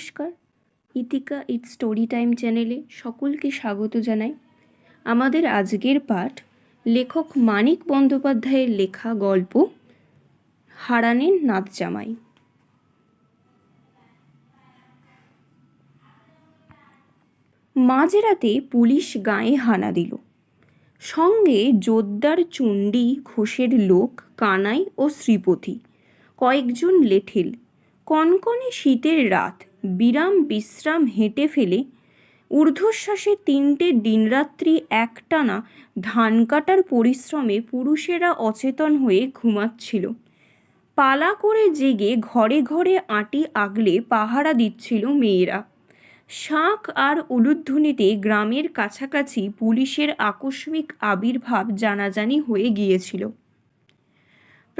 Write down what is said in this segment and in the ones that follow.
নমস্কার। ইতিকা ইট story time চ্যানেলে সকলকে স্বাগত জানাই। আমাদের আজকের পাঠ লেখক মানিক বন্দ্যোপাধ্যায়ের লেখা গল্প, হারানের নাত জামাই মাঝরাতে পুলিশ গায়ে হানা দিল। সঙ্গে জোদ্দার চণ্ডী ঘোষের লোক কানাই ও শ্রীপতি, কয়েকজন লেঠেল কনকনে শীতের রাত বিরাম বিশ্রাম হেঁটে ফেলে ঊর্ধ্বশ্বাসে তিনটে দিনরাত্রি একটানা ধান কাটার পরিশ্রমে পুরুষেরা অচেতন হয়ে ঘুমাচ্ছিল। পালা করে জেগে ঘরে ঘরে আঁটি আগলে পাহারা দিচ্ছিল মেয়েরা। শাঁখ আর উলুধ্বনিতে গ্রামের কাছাকাছি পুলিশের আকস্মিক আবির্ভাব জানাজানি হয়ে গিয়েছিল।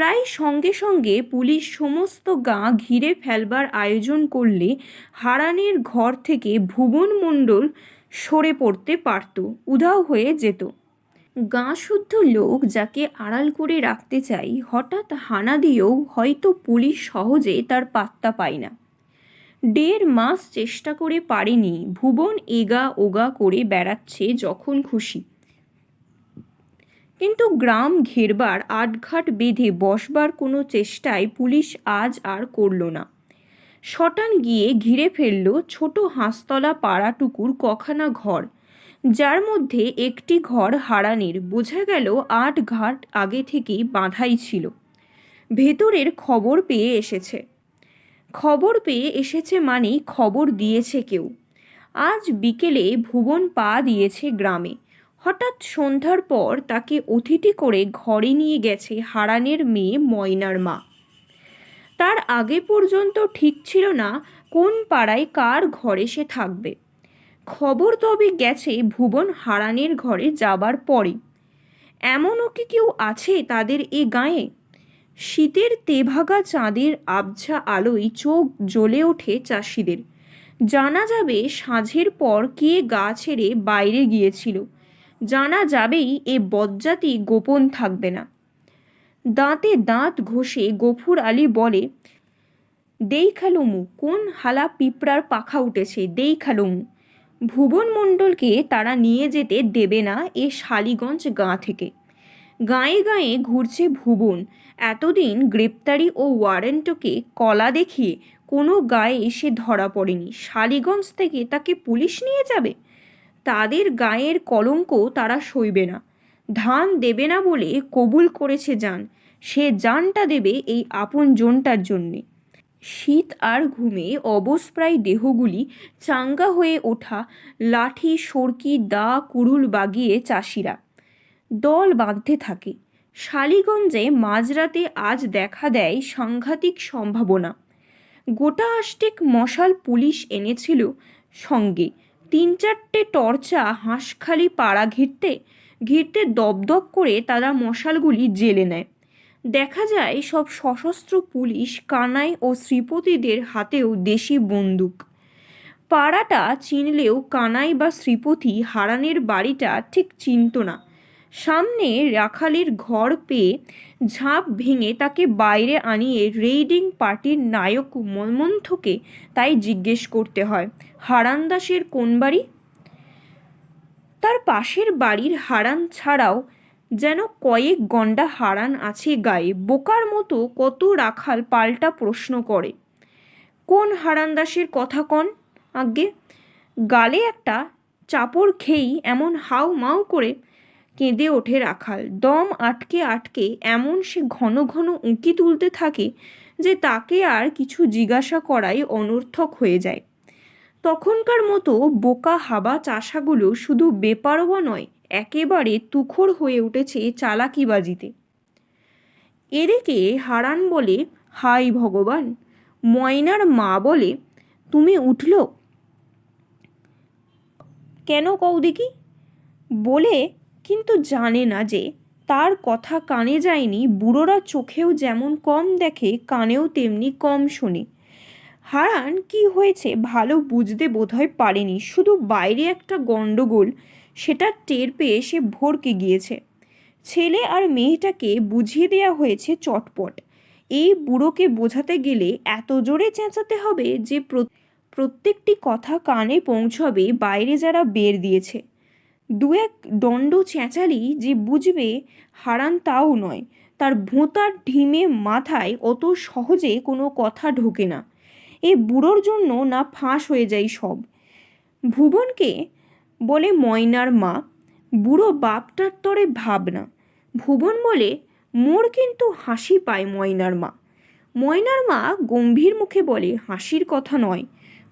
প্রায় সঙ্গে সঙ্গে পুলিশ সমস্ত গাঁ ঘিরে ফেলবার আয়োজন করলে হারানের ঘর থেকে ভুবন মণ্ডল সরে পড়তে পারত, উধাও হয়ে যেত। গাঁ শুদ্ধ লোক যাকে আড়াল করে রাখতে চাই, হঠাৎ হানা দিয়েও হয়তো পুলিশ সহজে তার পাত্তা পায় না। দেড় মাস চেষ্টা করে পারেনি, ভুবন এগা ওগা করে বেড়াচ্ছে যখন খুশি। কিন্তু গ্রাম ঘেরবার আটঘাট বেঁধে বসবার কোনো চেষ্টায় পুলিশ আজ আর করল না। শটান গিয়ে ঘিরে ফেলল ছোট হাঁসতলা পাড়াটুকুর কখানা ঘর, যার মধ্যে একটি ঘর হারানের। বোঝা গেল আট ঘাট আগে থেকেই বাঁধাই ছিল। ভেতরের খবর পেয়ে এসেছে। খবর পেয়ে এসেছে মানেই খবর দিয়েছে কেউ। আজ বিকেলে ভুবন পা দিয়েছে গ্রামে। হঠাৎ সন্ধ্যার পর তাকে অতিথি করে ঘরে নিয়ে গেছে হারানের মেয়ে ময়নার মা। তার আগে পর্যন্ত ঠিক ছিল না কোন পাড়ায় কার ঘরে সে থাকবে। খবর তবে গেছে ভুবন হারানের ঘরে যাবার পরে এমনও কি কেউ আছে তাদের এ গায়ে? শীতের তেভাগা চাঁদের আবঝা আলোয় চোখ জ্বলে ওঠে চাষিদের। জানা যাবে সাঁঝের পর কে গা ছেড়ে বাইরে গিয়েছিল। জানা যাবেই এ বজ্জাতি গোপন থাকবে না। দাঁতে দাঁত ঘষে গফুর আলী বলে দেই খালুমু কোন হালা পিঁপড়ার পাখা উঠেছে দেই খালুমু ভুবন মণ্ডলকে তারা নিয়ে যেতে দেবে না এ শালিগঞ্জ গাঁ থেকে। গাঁয়ে গাঁয়ে ঘুরছে ভুবন। এতদিন গ্রেপ্তারি ও ওয়ারেন্টকে কলা দেখিয়ে কোনো গায়ে এসে ধরা পড়েনি। শালিগঞ্জ থেকে তাকে পুলিশ নিয়ে যাবে? তাদের গায়ের কলঙ্ক তারা সইবে না। ধান দেবে না বলে কবুল করেছে যান। সে জানটা দেবে এই আপন জনটার জন্যে। শীত আর ঘুমে অবস্প্রায় দেহগুলি চাঙ্গা হয়ে ওঠা লাঠি, সরকি, দা, কুড়ুল বাগিয়ে চাষিরা। দল বাঁধতে থাকে। শালিগঞ্জে মাঝরাতে আজ দেখা দেয় সাংঘাতিক সম্ভাবনা। গোটা আষ্টেক মশাল পুলিশ এনেছিল সঙ্গে। তিন চারটে টর্চা হাঁসখালি পাড়া ঘিরতে ঘিরতে দপদপ করে তারা মশালগুলি জেলে নেয়। দেখা যায় সব সশস্ত্র পুলিশ কানাই ও শ্রীপতিদের হাতেও দেশি বন্দুক। পাড়াটা চিনলেও কানাই বা শ্রীপতি হারানের বাড়িটা ঠিক চিনত না। সামনে রাখালের ঘর পেয়ে ঝাঁপ ভেঙে তাকে বাইরে আনিয়ে রেইডিং পার্টির নায়ক মন্মথকে তাই জিজ্ঞেস করতে হয়। হারান দাসের কোন বাড়ি? তার পাশের বাড়ির হারান ছাড়াও যেন কয়েক গন্ডা হারান আছে গায়ে। বোকার মতো কত রাখাল পাল্টা প্রশ্ন করে। কোন হারান দাসের কথা কন? আজ্ঞে, গালে একটা চাপড় খেয়েই এমন হাউ মাউ করে কেঁদে ওঠে রাখাল। দম আটকে আটকে এমন সে ঘন ঘন উঁকি তুলতে থাকে যে তাকে আর কিছু জিজ্ঞাসা করাই অনর্থক হয়ে যায়। তখনকার মতো বোকা হাবা চাষাগুলো শুধু বেপারোয়া নয়, একেবারে তুখর হয়ে উঠেছে চালাকিবাজিতে। এদিকে হারান বলে, হাই ভগবান। ময়নার মা বলে, তুমি উঠল? কেন কৌদিকি বলে, কিন্তু জানে না যে, তার কথা কানে যায়নি, বুড়োরা চোখেও যেমন কম দেখে, কানেও তেমনি কম শোনে। হারান কি হয়েছে ভালো বুঝতে বোধহয় পারেনি। শুধু বাইরে একটা গণ্ডগোল সেটা টের পেয়ে সে ভরকে গিয়েছে। ছেলে আর মেয়েটাকে বুঝিয়ে দেওয়া হয়েছে চটপট। এই বুড়োকে বোঝাতে গেলে এত জোরে চেঁচাতে হবে যে প্রত্যেকটি কথা কানে পৌঁছবে বাইরে যারা বের দিয়েছে। দু এক দণ্ড চেঁচালি যে বুঝবে হারান তাও নয়, তার ভোঁতার ঢিমে মাথায় অত সহজে কোনো কথা ঢোকে না। এ বুড়োর জন্য না ফাঁস হয়ে যায় সব। ভুবনকে বলে ময়নার মা, বুড়ো বাপটার তরে ভাবনা। ভুবন বলে, মোর কিন্তু হাসি পায় ময়নার মা। ময়নার মা গম্ভীর মুখে বলে, হাসির কথা নয়,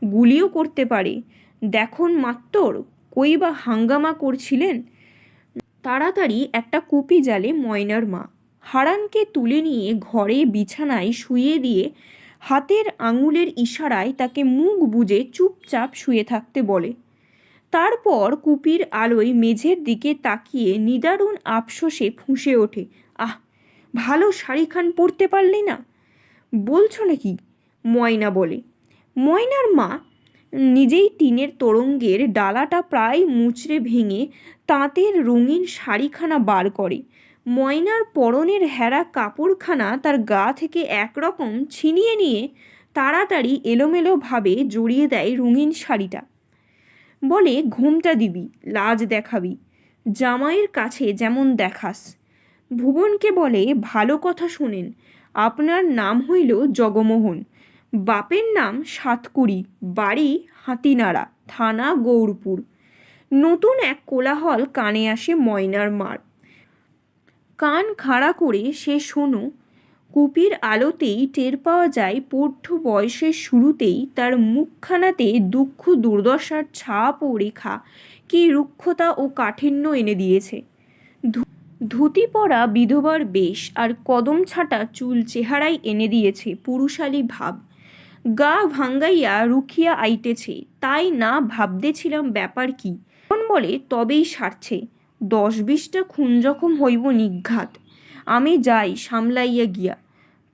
গুলিও করতে পারে। দেখুন মাত্তর, কই বা হাঙ্গামা করছিলেন? তাড়াতাড়ি একটা কুপি জালে ময়নার মা, হারানকে তুলে নিয়ে ঘরে বিছানায় শুয়ে দিয়ে হাতের আঙুলের ইশারায় তাকে মুখ বুজে চুপচাপ শুয়ে থাকতে বলে। তারপর কুপির আলোয় মেঝের দিকে তাকিয়ে নিদারুণ আফসোসে ফুঁসে ওঠে। আহ, ভালো শাড়িখান পরতে পারলি না? বলছো নাকি? ময়না বলে। ময়নার মা নিজেই টিনের তোরঙ্গের ডালাটা প্রায় মুচড়ে ভেঙে তাঁতের রঙিন শাড়িখানা বার করে। ময়নার পরনের হেরা কাপড়খানা তার গা থেকে একরকম ছিনিয়ে নিয়ে তাড়াতাড়ি এলোমেলোভাবে জড়িয়ে দেয় রঙিন শাড়িটা। বলে, ঘুমটা দিবি, লাজ দেখাবি, জামাইয়ের কাছে যেমন দেখাস। ভুবনকে বলে, ভালো কথা শোনেন, আপনার নাম হইল জগমোহন, বাপের নাম সাতকুড়ি, বাড়ি হাতিনাড়া, থানা গৌরপুর। নতুন এক কোলাহল কানে আসে ময়নার মার। কান খাড়া করে সে শোনো, কুপির আলোতেই টের পাওয়া যায় পৌঢ বয়সের শুরুতেই তার মুখখানাতে দুঃখ, দুর্দশার ছাপ ও রেখা কি রুক্ষতা ও কাঠিন্য এনে দিয়েছে। ধুতি পরা বিধবার বেশ আর কদম ছাটা চুল চেহারাই এনে দিয়েছে পুরুষালী ভাব। গা ভাঙ্গাইয়া রুখিয়া আইতেছে, তাই না ভাবতেছিলাম ব্যাপার কি? বলে, তবেই সারছে। দশ বিশটা খুন জখম হইব নিঘাত। আমি যাই সামলাইয়া গিয়া।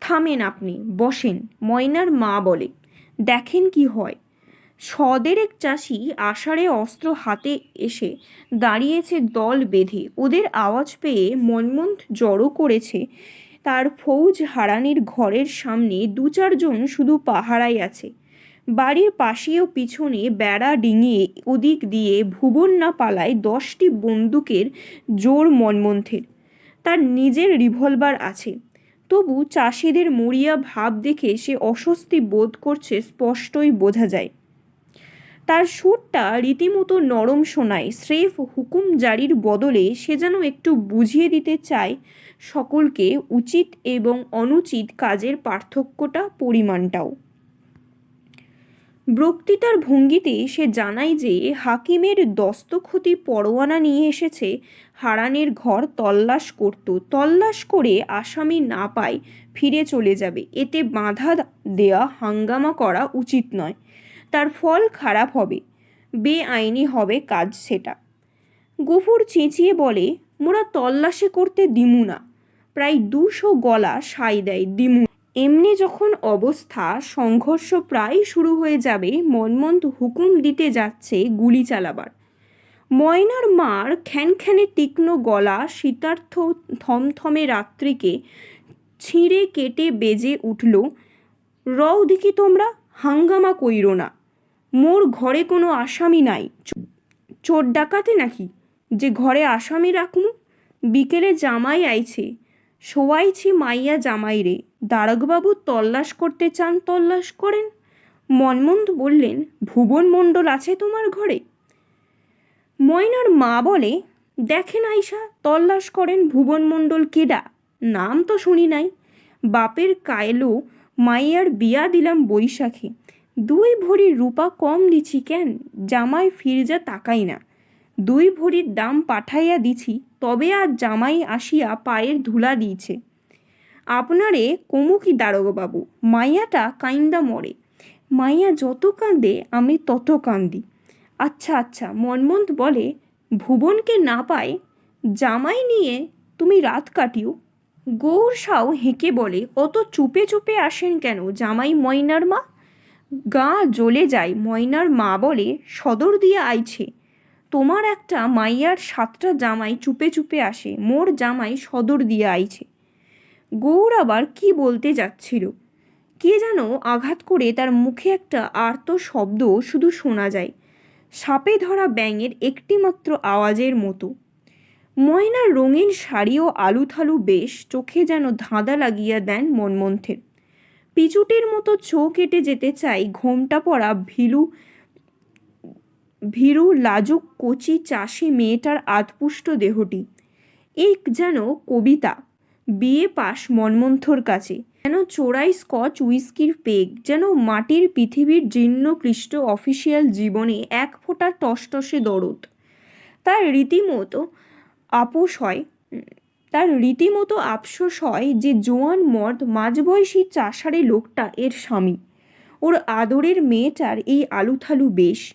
থামেন আপনি, বসেন, ময়নার মা বলে। দেখেন কি হয়। সদের এক চাষি আষাঢ়ে অস্ত্র হাতে এসে দাঁড়িয়েছে দল বেঁধে। ওদের আওয়াজ পেয়ে মনমন্থ জড়ো করেছে। তার ফৌজ হারানির ঘরের সামনে দু চারজন শুধু পাহারায় আছে। বাড়ির পাশে ও পিছনে বেড়া ডিঙিয়ে ওদিক দিয়ে ভুবন না পালায় দশটি বন্দুকের জোর মনমন্থের। তার নিজের রিভলভার আছে। তবু চাষিদের মরিয়া ভাব দেখে সে অস্বস্তি বোধ করছে স্পষ্টই বোঝা যায়। তার সুরটা রীতিমতো নরম শোনায়, স্রেফ হুকুম জারির বদলে সে যেন একটু বুঝিয়ে দিতে চায় সকলকে উচিত এবং অনুচিত কাজের পার্থক্যটা, পরিমাণটাও। বক্তৃতার ভঙ্গিতে সে জানায় যে হাকিমের দস্তক্ষতি পরোয়ানা নিয়ে এসেছে, হারানের ঘর তল্লাশ করত, তল্লাশ করে আসামি না পায়, ফিরে চলে যাবে। এতে বাধা দেয়া হাঙ্গামা করা উচিত নয়। তার ফল খারাপ হবে, বেআইনি হবে কাজ সেটা। গফুর চেঁচিয়ে বলে, মোরা তল্লাশি করতে দিমু না। প্রায় দুশো গলা সাই দেয় দিমু। এমনি যখন অবস্থা সংঘর্ষ প্রায় শুরু হয়ে যাবে মনমন্ত হুকুম দিতে যাচ্ছে গুলি চালাবার। ময়নার মার খ্যানখ্যানে তীক্ষ্ণ গলা শীতার্থ থমথমে রাত্রিকে ছিঁড়ে কেটে বেজে উঠল, রও দেখি তোমরা, হাঙ্গামা কইরো না। মোর ঘরে কোনো আসামি নাই। চোর ডাকাতে নাকি? যে ঘরে আসামি রাখমু, বিকেলে জামাই আইছে। শোয়াইছি মাইয়া জামাই রে, দারোগবাবু তল্লাশ করতে চান তল্লাশ করেন? মনমন্দ বললেন, ভুবন মণ্ডল আছে তোমার ঘরে? ময়নার মা বলে, দেখেন আইসা তল্লাশ করেন ভুবন মণ্ডল কেডা? নাম তো শুনি নাই। বাপের কায়লো, মাইয়ার বিয়া দিলাম বৈশাখে। দুই ভরি রূপা কম দিছি কেন? জামাই ফিরজা তাকাই না। দুই ভরির দাম পাঠাইয়া দিছি, তবে আর জামাই আসিয়া পায়ের ধুলা দিয়েছে। আপনারে কমুকি দারোগবাবু মাইয়াটা কাইন্দা মরে। মাইয়া যত কাঁদে আমি তত কান্দি। আচ্ছা আচ্ছা মনমন্ত বলে, ভুবনকে না পায়, জামাই নিয়ে তুমি রাত কাটিও। গৌর সাও হেঁকে বলে, অত চুপে চুপে আসেন কেন জামাই ময়নার মা? গা জ্বলে যায়, ময়নার মা বলে, সদর দিয়ে আইছে। তোমার একটা মাইয়ার সাতটা জামাই চুপে চুপে আসে, মোর জামাই সদর দিয়ে আইছে। গৌর আবার কি বলতে যাচ্ছিল? কে যেন আঘাত করে তার মুখে একটা আর্ত শব্দ শুধু শোনা যায়, সাপে ধরা ব্যাঙের একটিমাত্র আওয়াজের মতো। ময়নার রঙিন শাড়ি ও আলুথালু বেশ, চোখে যেন ধাঁধা লাগিয়া দেন মনমন্থের। পিচুটির মতো চোখ কেটে যেতে চাই, ঘোমটা পড়া ভিলু ভীরু লাজুক কচি চাষি মেয়েটার আধপুষ্ট দেহটি। এক যেন কবিতা, বিয়ে পাশ মনমন্থর কাছে, যেন চোরাই স্কচ উইস্কির পেগ, যেন মাটির পৃথিবীর জীর্ণ ক্লিষ্ট অফিসিয়াল জীবনে এক ফোঁটা টসটসে দরদ। তার রীতিমতো আপোষ হয়, তার রীতিমতো আফসোস হয় যে জোয়ান মর্দ মাঝবয়সী চাষারে লোকটা এর স্বামী। ওর আদরের মেয়েটার এই আলুথালু বেশ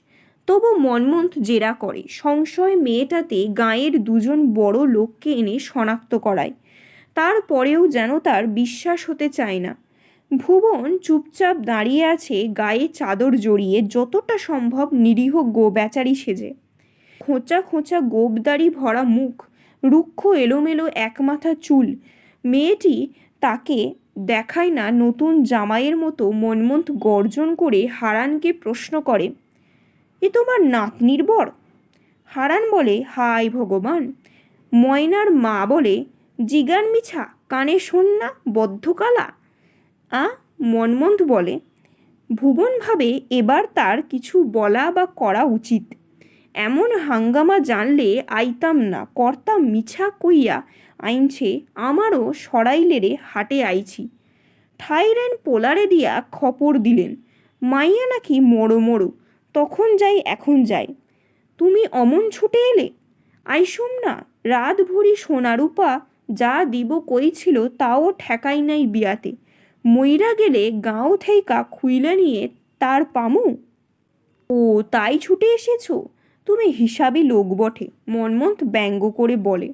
তবু মনমন্থ জেরা করে। সংশয় মেয়েটাতে গাঁয়ের দুজন বড় লোককে এনে শনাক্ত করায়। তারপরেও যেন তার বিশ্বাস হতে চায় না। ভুবন চুপচাপ দাঁড়িয়ে আছে গায়ে চাদর জড়িয়ে যতটা সম্ভব নিরীহ গো বেচারি সেজে। খোঁচা খোঁচা গোবদারি ভরা মুখ, রুক্ষ এলোমেলো একমাথা চুল। মেয়েটি তাকে দেখায় না নতুন জামাইয়ের মতো মনমন্থ গর্জন করে হারানকে প্রশ্ন করে এ তোমার নাতনির বর হারান বলে হাই ভগবান। ময়নার মা বলে, জিগান মিছা, কানে শোন না বদ্ধকালা আ মনমন্থ বলে ভুবন ভাবে এবার তার কিছু বলা বা করা উচিত। এমন হাঙ্গামা জানলে আইতাম না কর্তা মিছা কইয়া আইনছে, আমারও সরাইলেরে হাটে আইছি। ঠাইরেন পোলারে দিয়া খপর দিলেন। মাইয়া নাকি মরো মরো তখন যাই, এখন যাই। তুমি অমন ছুটে এলে? আইসুম না রাত ভরি সোনারূপা যা দিব কইছিল তাও ঠেকাই নাই বিয়াতে। মইরা গেলে গাঁও থেইকা খুইলে নিয়ে তার পামু? ও, তাই ছুটে এসেছ? তুমি হিসাবি লোক বটে মনমন্থ ব্যঙ্গ করে বলে।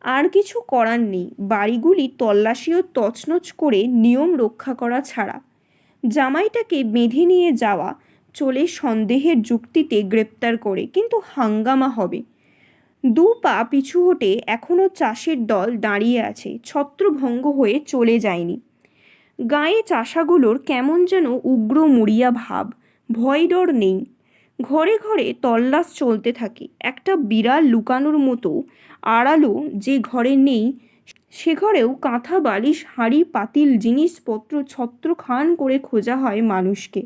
আর কিছু করার নেই, বাড়িগুলি তল্লাশি ও তছনছ করে নিয়ম রক্ষা করা ছাড়া। জামাইটাকে বেঁধে নিয়ে যাওয়া চলে সন্দেহের যুক্তিতে গ্রেপ্তার করে, কিন্তু হাঙ্গামা হবে। দু পা পিছু হটে এখনও চাষের দল দাঁড়িয়ে আছে, ছত্রভঙ্গ হয়ে চলে যায়নি। গায়ে চাষাগুলোর কেমন যেন উগ্র মুড়িয়া ভাব, ভয় ডর নেই। ঘরে ঘরে তল্লাশ চলতে থাকে, একটা বিড়াল লুকানোর মতো আড়ালো যে ঘরে নেই, সে ঘরেও কাঁথা, বালিশ, হাঁড়ি, পাতিল, জিনিসপত্র ছত্র খান করে খোঁজা হয় মানুষকে।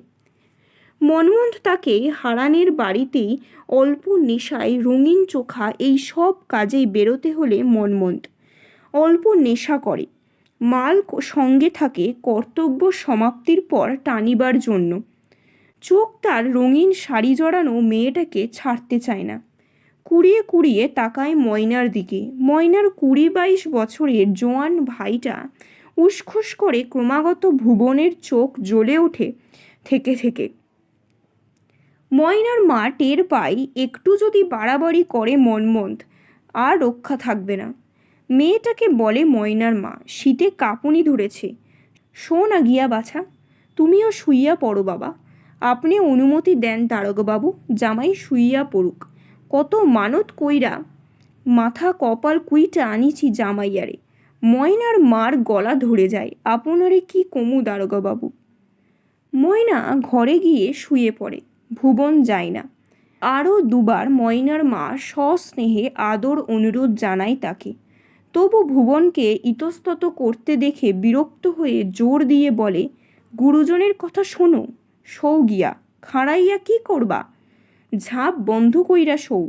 মনমন্থ তাকে হারানের বাড়িতেই অল্প নেশায় রঙিন চোখা এই সব কাজেই বেরোতে হলে মনমন্থ অল্প নেশা করে। মাল সঙ্গে থাকে কর্তব্য সমাপ্তির পর টানিবার জন্য। চোখ তার রঙিন শাড়ি জড়ানো মেয়েটাকে ছাড়তে চায় না। কুড়িয়ে কুড়িয়ে তাকায় ময়নার দিকে। ময়নার কুড়ি বাইশ বছরের জোয়ান ভাইটা উসখুস করে ক্রমাগত ভুবনের চোখ জ্বলে ওঠে থেকে থেকে। ময়নার মা টের পাই একটু যদি বাড়াবাড়ি করে মনমন্থ আর রক্ষা থাকবে না। মেয়েটাকে বলে ময়নার মা, শীতে কাঁপুনি ধরেছে। শো না গিয়া বাছা, তুমিও শুইয়া পড়ো বাবা। আপনি অনুমতি দেন তারকবাবু, জামাই শুইয়া পড়ুক। কত মানত কইরা মাথা কপাল কুইটা আনিছি জামাইয়ারে। ময়নার মার গলা ধরে যায়, আপনারে কি কমু দারোগাবাবু ময়না ঘরে গিয়ে শুয়ে পড়ে। ভুবন যায় না। আরও দুবার ময়নার মা সস্নেহে আদর অনুরোধ জানায় তাকে। তবু ভুবনকে ইতস্তত করতে দেখে বিরক্ত হয়ে জোর দিয়ে বলে, গুরুজনের কথা শোনো সৌ গিয়া, খাড়াইয়া কি করবা? ঝাঁপ বন্ধ কইরা সৌ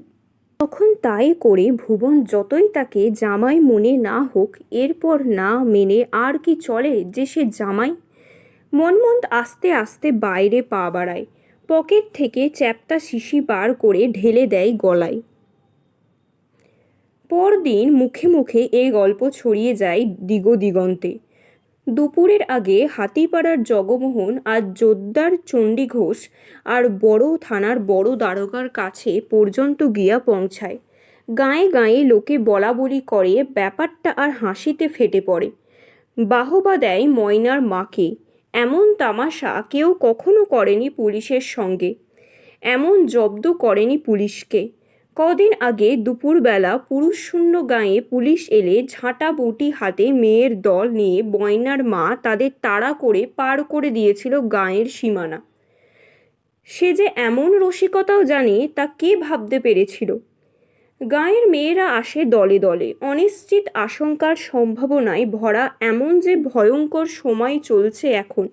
তখন তাই করে ভুবন যতই তাকে জামাই মনে না হোক, এরপর না মেনে আর কি চলে যে সে জামাই? মনমন্দ আস্তে আস্তে বাইরে পা বাড়ায়। পকেট থেকে চ্যাপ্টা শিশি বার করে ঢেলে দেয় গলায়। পরদিন মুখে মুখে এই গল্প ছড়িয়ে যায় দিগ দিগন্তে দুপুরের আগে হাতিপাড়ার জগমোহন আর জোদ্দার চণ্ডী ঘোষ আর বড় থানার বড় দারোগার কাছে পর্যন্ত গিয়া পৌঁছায়। গায়ে গায়ে লোকে বলা বলি করে, ব্যাপারটা আর হাসিতে ফেটে পড়ে। বাহবা দেয় ময়নার মাকে। এমন তামাশা কেউ কখনো করেনি পুলিশের সঙ্গে। এমন জব্দ করেনি পুলিশকে। কদিন আগে দুপুরবেলা পুরুষশূন্য গাঁয়ে পুলিশ এলে ঝাঁটা বটি হাতে মেয়ের দল নিয়ে বয়নার মা তাদের তাড়া করে পার করে দিয়েছিল গাঁয়ের সীমানা। সে যে এমন রসিকতাও জানে তা কে ভাবতে পেরেছিল? গাঁয়ের মেয়েরা আসে দলে দলে। অনিশ্চিত আশঙ্কার সম্ভাবনায় ভরা এমন যে ভয়ঙ্কর সময় চলছে এখন,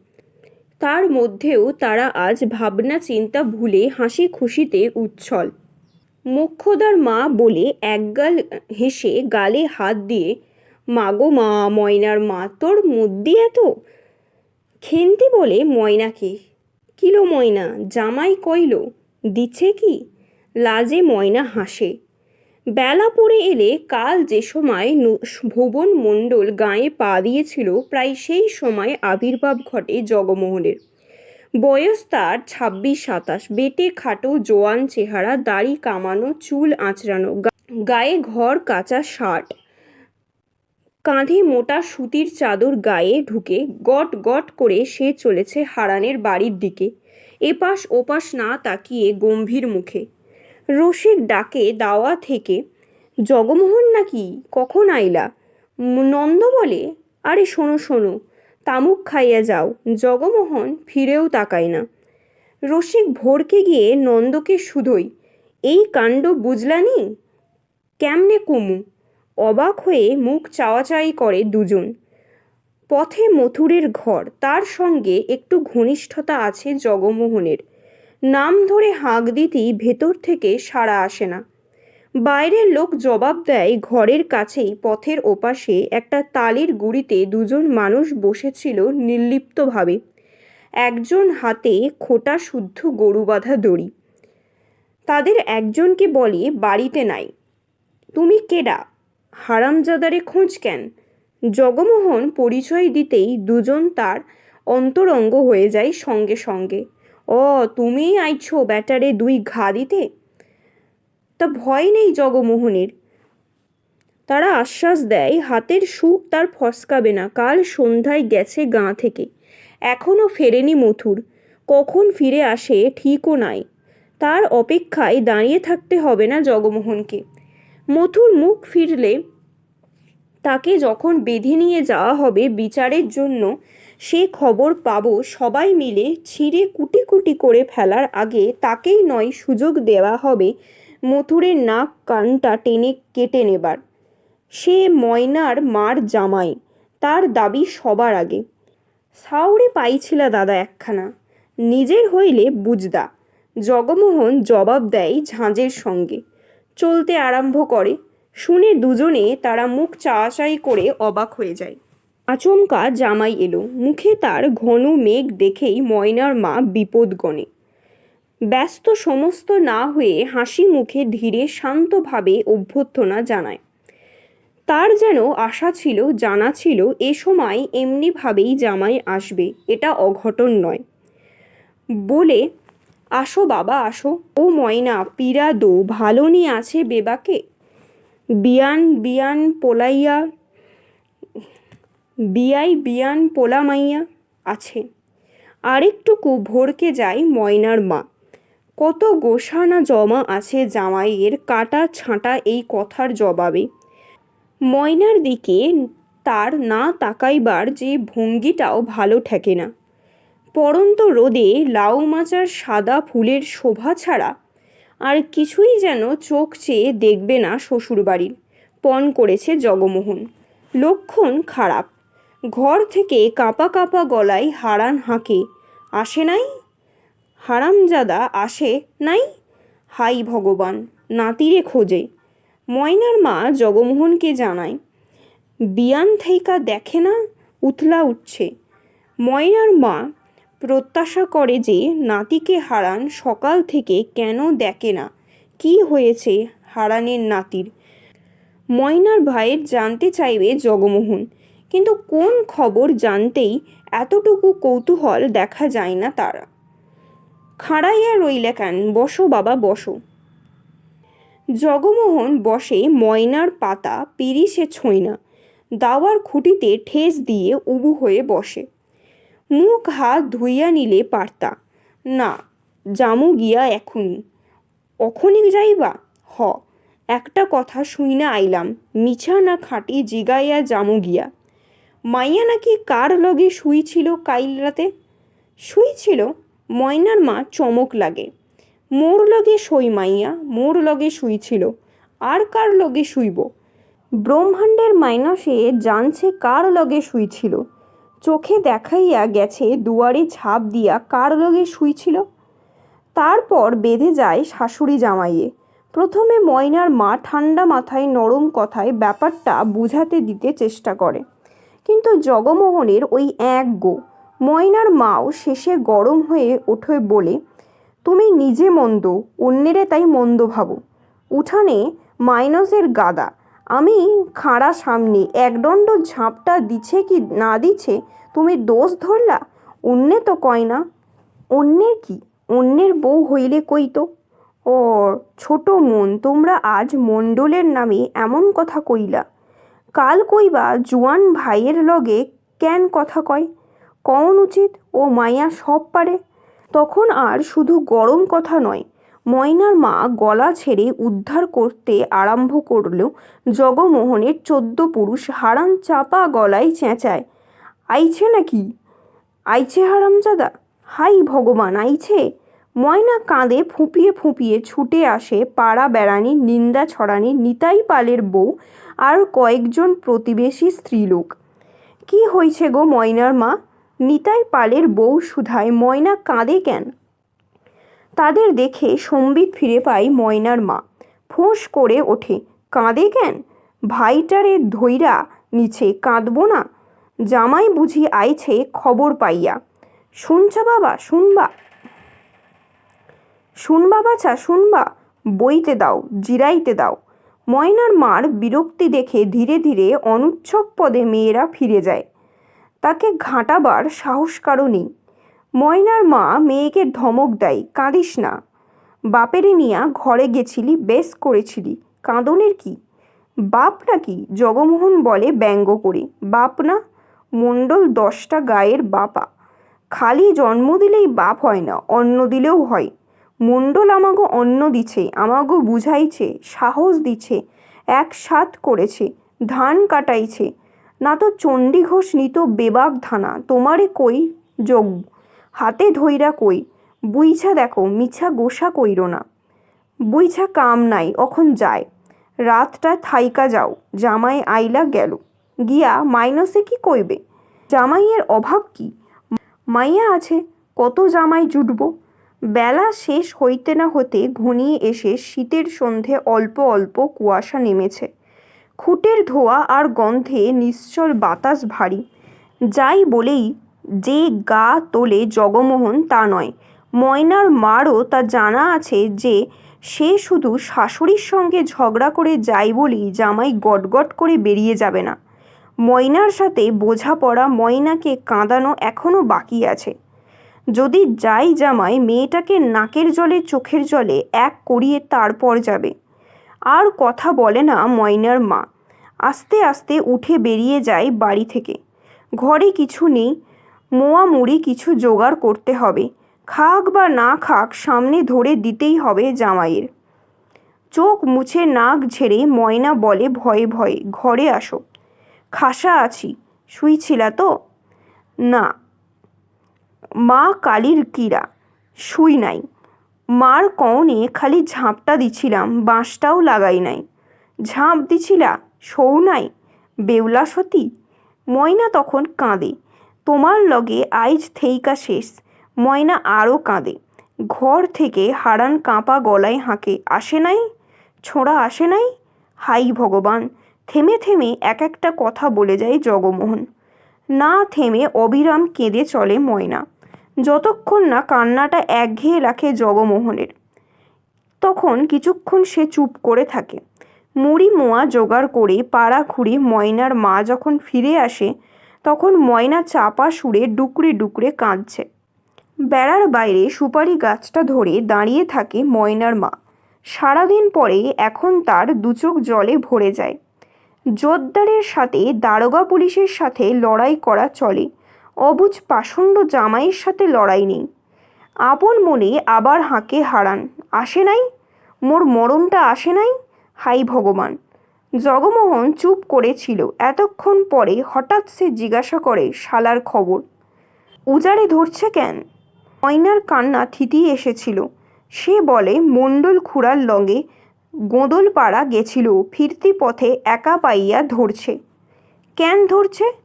তার মধ্যেও তারা আজ ভাবনা চিন্তা ভুলে হাসি খুশিতে উচ্ছল। মোক্ষদার মা বলে একগাল হেসে গালে হাত দিয়ে, মাগো মা, ময়নার মা, তোর মুদ্দি এত? খেন্তি বলে ময়নাকে কিলো ময়না, জামাই কইল দিচ্ছে কি? লাজে ময়না হাসে। বেলা পড়ে এলে কাল যে সময় ভুবন মণ্ডল গায়ে পা দিয়েছিল, প্রায় সেই সময় আবির্ভাব ঘটে জগমোহনের। বয়স তার ছাব্বিশ সাতাশ। বেটে খাটো জোয়ান চেহারা, দাড়ি কামানো, চুল আঁচড়ানো গায়ে ঘর কাঁচা শার্ট, কাঁধে মোটা সুতির চাদর গায়ে ঢুকে গট গট করে সে চলেছে হারানের বাড়ির দিকে। এপাশ ওপাশ না তাকিয়ে গম্ভীর মুখে। রসিক ডাকে দাওয়া থেকে, জগমোহন নাকি? কখন আইলা? নন্দ বলে, আরে শোনো শোনো, তামুক খাইয়া যাও, জগমোহন ফিরেও তাকায় না। রসিক ভোরকে গিয়ে নন্দকে শুধোই এই কাণ্ড বুঝলানি কেমনে কুমু? অবাক হয়ে মুখ চাওয়াচাই করে দুজন। পথে মথুরের ঘর, তার সঙ্গে একটু ঘনিষ্ঠতা আছে জগমোহনের। নাম ধরে হাঁক দিতেই ভেতর থেকে সাড়া আসে না। বাইরের লোক জবাব দেয়, ঘরের কাছেই পথের ওপাশে একটা তালির গুড়িতে দুজন মানুষ বসেছিল নির্লিপ্তভাবে। একজন হাতে খোটা শুদ্ধ গরু বাঁধা দড়ি। তাদের একজনকে বলে, বাড়িতে নাই। তুমি কেডা? হারামজাদারে খোঁজ কেন? জগমোহন পরিচয় দিতেই দুজন তার অন্তরঙ্গ হয়ে যায় সঙ্গে সঙ্গে। ও তুমি আইছো ব্যাটারে দুই ঘা দিতে? তা ভয় নেই জগমোহনের। তারা আশ্বাস দেয়, হাতের সুখ তার ফসকাবে না, কাল সন্ধ্যায় গেছে গাঁ থেকে। এখনও ফেরেনি মথুর। কখন ফিরে আসে ঠিকও নাই। তার অপেক্ষায় দাঁড়িয়ে থাকতে হবে না জগমোহনকে। মথুর মুখ ফিরলে তাকে যখন বেঁধে নিয়ে যাওয়া হবে বিচারের জন্য সে খবর পাবো সবাই মিলে ছিঁড়ে কুটি কুটি করে ফেলার আগে তাকেই নয় সুযোগ দেওয়া হবে মথুরের নাক কানটা টেনে কেটে নেবার। সে ময়নার মার জামাই, তার দাবি সবার আগে। সাউরে পাইছিলা দাদা একখানা, নিজের হইলে বুঝদা। জগমোহন জবাব দেয় ঝাঁঝের সঙ্গে। চলতে আরম্ভ করে, শুনে দুজনে তারা মুখ চাওয়াচাই করে অবাক হয়ে যায়। আচমকা জামাই এলো। মুখে তার ঘন মেঘ দেখেই ময়নার মা বিপদ গণে। ব্যস্ত সমস্ত না হয়ে হাসি মুখে ধীরে শান্তভাবে অভ্যর্থনা জানায়। তার যেন আশা ছিল, জানা ছিল, এ সময় এমনিভাবেই জামাই আসবে, এটা অঘটন নয়। বলে, আসো বাবা, আসো। ও ময়না পীরা দো, ভালো নি আছে বেবাকে? বিয়ান বিয়ান পোলাইয়া বিয়াই বিয়ান পোলামাইয়া আছে। আরেকটুকু ভরকে যায় ময়নার মা। কত গোসানা জমা আছে জামাইয়ের কাটা ছাঁটা এই কথার জবাবে। ময়নার দিকে তার না তাকাইবার যে ভঙ্গিটাও ভালো ঠেকে না। পরন্ত রোদে লাউ মাচার সাদা ফুলের শোভা ছাড়া আর কিছুই যেন চোখ চেয়ে দেখবে না শ্বশুরবাড়ির। পণ করেছে জগমোহন। লক্ষণ খারাপ। ঘর থেকে কাঁপা কাঁপা গলায় হারান হাঁকে। আসে নাই? হারামজাদা আসে নাই? হাই ভগবান, নাতিরে খোঁজে। ময়নার মা জগমোহনকে জানায়, বিয়ান থেইকা দেখে না? উতলা উঠছে। ময়নার মা প্রত্যাশা করে যে নাতিকে হারান সকাল থেকে কেন দেখে না? কি হয়েছে হারানের নাতির? ময়নার ভাইয়ের জানতে চাইবে জগমোহন। কিন্তু কোন খবর জানতেই এতটুকু কৌতূহল দেখা যায় না তারা। খাড়াইয়া রইলে কেন? বসো বাবা, বসো। জগমোহন বসে ময়নার পাতা পিরিসে ছোঁয় না। দাওয়ার খুঁটিতে ঠেস দিয়ে উবু হয়ে বসে। মুখ হাত ধুইয়া নিলে পারতা। না, জামু গিয়া এখুনি। অখনি যাইবা? হ, একটা কথা শুইনা আইলাম। মিছা না খাঁটি জিগাইয়া জামু গিয়া। মাইয়া নাকি কার লগে শুইছিল কাইল রাতে? শুইছিল ময়নার মা চমক লাগে। মোর লগে সই মাইয়া, মোর লগে শুইছিল আর কার লগে শুইব? ব্রহ্মাণ্ডের মাইনা সে জানছে কার লগে শুইছিল চোখে দেখাইয়া গেছে দুয়ারে ঝাঁপ দিয়া কার লগে শুইছিল তারপর বেঁধে যায় শাশুড়ি জামাইয়ে। প্রথমে ময়নার মা ঠান্ডা মাথায় নরম কথায় ব্যাপারটা বুঝাতে দিতে চেষ্টা করে। কিন্তু জগমোহনের ওই এক গো, ময়নার মাও শেষে গরম হয়ে ওঠে বলে, তুমি নিজে মন্দ, অন্যেরে তাই মন্দ ভাবো। উঠানে মাইনসের গাদা, আমি খাড়া সামনে একদণ্ড ঝাঁপটা দিছে কি না দিছে, তুমি দোষ ধরলা? অন্যে তো কয় না। অন্যের কি? অন্যের বউ হইলে কই তো? ও ছোট মন, তোমরা আজ মণ্ডলের নামে এমন কথা কইলা। কাল কইবা জুয়ান ভাইয়ের লগে কেন কথা কয়? কন উচিত? ও মাইয়া সব পারে। তখন আর শুধু গরম কথা নয়, ময়নার মা গলা ছেড়ে উদ্ধার করতে আরম্ভ করল জগমোহনের চোদ্দ পুরুষ হারাম চাপা গলায় চেঁচায়। আইছে নাকি? আইছে হারামজাদা? হাই ভগবান, আইছে? ময়না কাঁদে ফুঁপিয়ে ফুঁপিয়ে ছুটে আসে পাড়া বেড়ানি, নিন্দা ছড়ানি, নিতাই পালের বউ আর কয়েকজন প্রতিবেশী স্ত্রীলোক। কি হয়েছে গো ময়নার মা? নিতাই পালের বউ সুধায় ময়না কাঁদে কেন? তাদের দেখে সম্বিত ফিরে পায় ময়নার মা। ফোঁস করে ওঠে, কাঁদে কেন? ভাইটারে ধৈরা নিচে কাঁদবো না। জামাই বুঝি আইছে খবর পাইয়া। শুনছা বাবা, শুনবা? শুনবা বাছা, শুনবা। বইতে দাও, জিরাইতে দাও। ময়নার মার বিরক্তি দেখে ধীরে ধীরে অনুচ্ছক পদে মেয়েরা ফিরে যায়। তাকে ঘাঁটাবার সাহস কারও নেই। ময়নার মা মেয়েকে ধমক দেয়, কাঁদিস না। বাপেরে নিয়া ঘরে গেছিলি, বেশ করেছিলি। কাঁদনের কি? বাপ নাকি জগমোহন বলে ব্যঙ্গ করে। বাপ না? মণ্ডল দশটা গায়ের বাপা। খালি জন্ম দিলেই বাপ হয় না, অন্ন দিলেও হয়। মণ্ডল আমাগো অন্ন দিছে, আমাগো বুঝাইছে, সাহস দিছে, এক সাত করেছে, ধান কাটাইছে। না তো চণ্ডী ঘোষ নিত বেবাক ধানা, তোমারে কই যোগ? হাতে ধইরা কই? বুইছা দেখো, মিছা গোসা কইর না। বুইছা কাম নাই, অখন যায়। রাতটা থাইকা যাও, জামাই আইলা গেল। গিয়া মাইনসে কি কইবে? জামাইয়ের অভাব কি? মাইয়া আছে, কত জামাই জুটব? বেলা শেষ হইতে না হতে ঘনিয়ে এসে শীতের সন্ধে অল্প অল্প কুয়াশা নেমেছে। খুঁটের ধোয়া আর গন্ধে নিশ্চল বাতাস ভারী। যাই বলেই যে গা তোলে জগমোহন তা নয়, ময়নার মারও তা জানা আছে যে সে শুধু শাশুড়ির সঙ্গে ঝগড়া করে যায় বলেই জামাই গটগট করে বেরিয়ে যাবে না। ময়নার সাথে বোঝাপড়া ময়নাকে কাঁদানো এখনও বাকি আছে। যদি যাই জামাই, মেয়েটাকে নাকের জলে, চোখের জলে এক করিয়ে তারপর যাবে। আর কথা বলে না ময়নার মা। আস্তে আস্তে উঠে বেরিয়ে যায় বাড়ি থেকে। ঘরে কিছু নেই, মোয়া মুড়ি কিছু জোগাড় করতে হবে। খাক বা না খাক সামনে ধরে দিতেই হবে জামাইয়ের। চোখ মুছে নাক ঝেড়ে ময়না বলে ভয়ে ভয়ে, ঘরে আসো। খাসা আছি, শুইছিলা তো? না। মা কালীর কিরা শুই নাই। মার কওনে খালি ঝাঁপটা দিছিলাম, বাঁশটাও লাগাই নাই। ঝাঁপ দিছিলা সৌ নাই? বেউলা সতী, ময়না তখন কাঁদে। তোমার লগে আইজ থেইকা শেষ, ময়না আরও কাঁদে। ঘর থেকে হারান কাঁপা গলায় হাঁকে, আসে নাই? ছোঁড়া আসে নাই? হাই ভগবান। থেমে থেমে এক একটা কথা বলে যায় জগমোহন। না থেমে অবিরাম কেঁদে চলে ময়না। যতক্ষণ না কান্নাটা একঘেয়ে রাখে জগমোহনের, তখন কিছুক্ষণ সে চুপ করে থাকে। মুড়ি মোয়া জোগাড় করে পাড়া ঘুরে ময়নার মা যখন ফিরে আসে, তখন ময়না চাপা সুরে ডুকরে ডুকরে কাঁদছে। বেড়ার বাইরে সুপারি গাছটা ধরে দাঁড়িয়ে থাকে ময়নার মা। সারাদিন পরে এখন তার দুচোখ জলে ভরে যায়। জোরদারের সাথে দারোগা পুলিশের সাথে লড়াই করা চলে। অবুজ পাষণ্ড জামাইয়ের সাথে লড়াই নেই। আপন মনে আবার হাঁকে হারান। আসে নাই? মোর মরণটা আসে নাই? হাই ভগবান। জগমোহন চুপ করেছিল। এতক্ষণ পরে হঠাৎ সে জিজ্ঞাসা করে, শালার খবর? উজাড়ে ধরছে কেন? ময়নার কান্না থিতিয়ে এসেছিল। সে বলে, মণ্ডল খুড়ার লগে গোঁদলপাড়া গেছিল। ফিরতি পথে একা পাইয়া ধরছে। কেন ধরছে?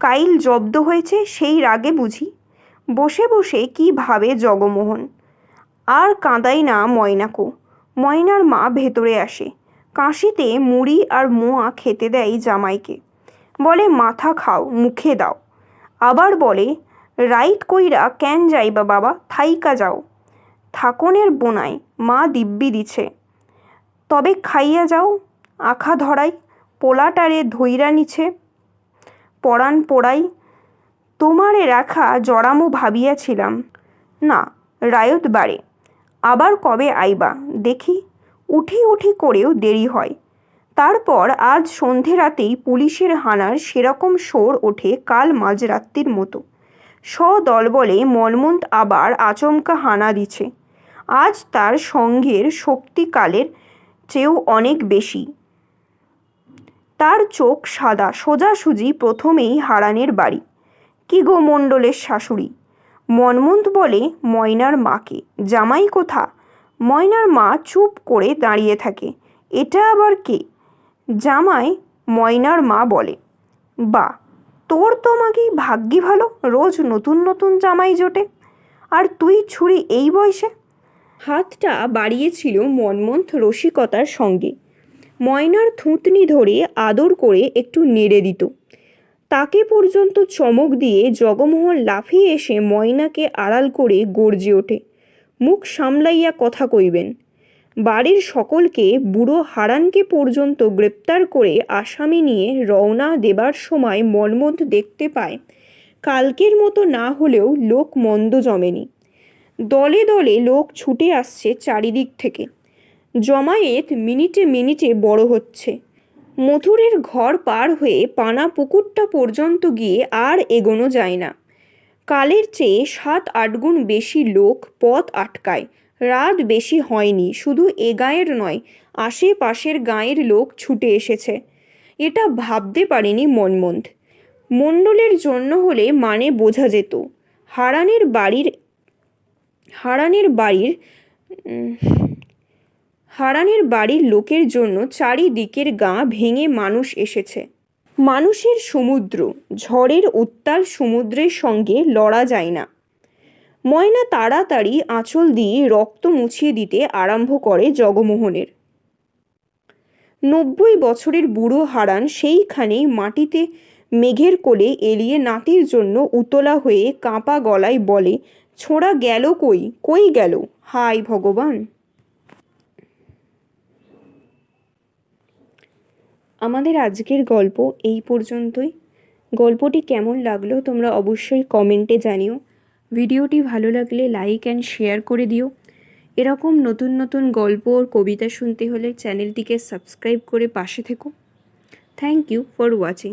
কাইল জব্দ হয়েছে সেই রাগে বুঝি। বসে বসে কি ভাবে জগমোহন। আর কাঁদাই না ময়নাকো। ময়নার মা ভেতরে আসে। কাশিতে মুড়ি আর মোয়া খেতে দেয় জামাইকে। বলে, মাথা খাও, মুখে দাও। আবার বলে, রাইট কইরা ক্যান যাইবা বাবা, থাইকা যাও। থাকনের বোনায় মা দিব্যি দিছে। তবে খাইয়া যাও, আখা ধরাই, পোলাটারে ধইরা নিছে। পরাণ পোড়াই, তোমারে রাখা জড়ামো ভাবিয়াছিলাম। না, রায়ত বাড়ে, আবার কবে আইবা, দেখি, উঠি উঠি করেও দেরি হয়। তারপর আজ সন্ধে রাতেই পুলিশের হানার সেরকম শোর ওঠে কাল মাঝরাত্রির মতো। সদল বলে মনমন্ত আবার আচমকা হানা দিছে। আজ তার সঙ্গের শক্তিকালের চেয়েও অনেক বেশি। তার চোখ সাদা, সোজাসুজি প্রথমেই হারানের বাড়ি। কি গো মণ্ডলের শাশুড়ি? মনমন্ত বলে, ময়নার মাকে। জামাই কোথা? ময়নার মা চুপ করে দাঁড়িয়ে থাকে। এটা আবার কে? জামাই ময়নার মা বলে। বা, তোর তো মাগি ভাগ্যি ভালো, রোজ নতুন নতুন জামাই জোটে। আর তুই ছুরি এই বয়সে? হাতটা বাড়িয়েছিল মনমন্থ রসিকতার সঙ্গে। ময়নার থুতনি ধরে আদর করে একটু নেড়ে দিত। তাকে পর্যন্ত চমক দিয়ে জগমোহন লাফিয়ে এসে ময়নাকে আড়াল করে গর্জে ওঠে। মুখ সামলাইয়া কথা কইবেন, বাড়ির সকলকে বুড়ো হারানকে পর্যন্ত গ্রেপ্তার করে আসামি নিয়ে রওনা দেবার সময় মনমন্ত দেখতে পায়, কালকের মতো না হলেও লোক মন্দ জমেনি। দলে দলে লোক ছুটে আসছে চারিদিক থেকে। জমায়েত মিনিটে মিনিটে বড় হচ্ছে। মথুরের ঘর পার হয়ে পানা পুকুরটা পর্যন্ত গিয়ে আর এগোনো যায় না। কালের চেয়ে সাত আটগুণ বেশি লোক পথ আটকায়। রাত বেশি হয়নি, শুধু এ গাঁয়ের নয়, আশেপাশের গাঁয়ের লোক ছুটে এসেছে। এটা ভাবতে পারেনি মনমন্দ মণ্ডলের জন্য হলে মানে বোঝা যেত। হারানের বাড়ির হারানের বাড়ির হারানের বাড়ির লোকের জন্য চারিদিকের গা ভেঙে মানুষ এসেছে। মানুষের সমুদ্র, ঝড়ের উত্তাল সমুদ্রের সঙ্গে লড়া যায় না। ময়না তাড়াতাড়ি আঁচল দিয়ে রক্ত মুছিয়ে দিতে আরম্ভ করে জগমোহনের। নব্বই বছরের বুড়ো হারান সেইখানেই মাটিতে মেঘের কোলে এলিয়ে নাতির জন্য উতলা হয়ে কাঁপা গলায় বলে, ছোঁড়া গেল কই? কই গেল? হাই ভগবান! আমাদের আজকের গল্প এই পর্যন্তই। গল্পটি কেমন লাগল তোমরা অবশ্যই কমেন্টে জানিও। ভিডিওটি ভালো লাগলে লাইক অ্যান্ড শেয়ার করে দিও। এরকম নতুন নতুন গল্প ও কবিতা শুনতে হলে চ্যানেলটিকে সাবস্ক্রাইব করে পাশে থেকো। Thank you for watching.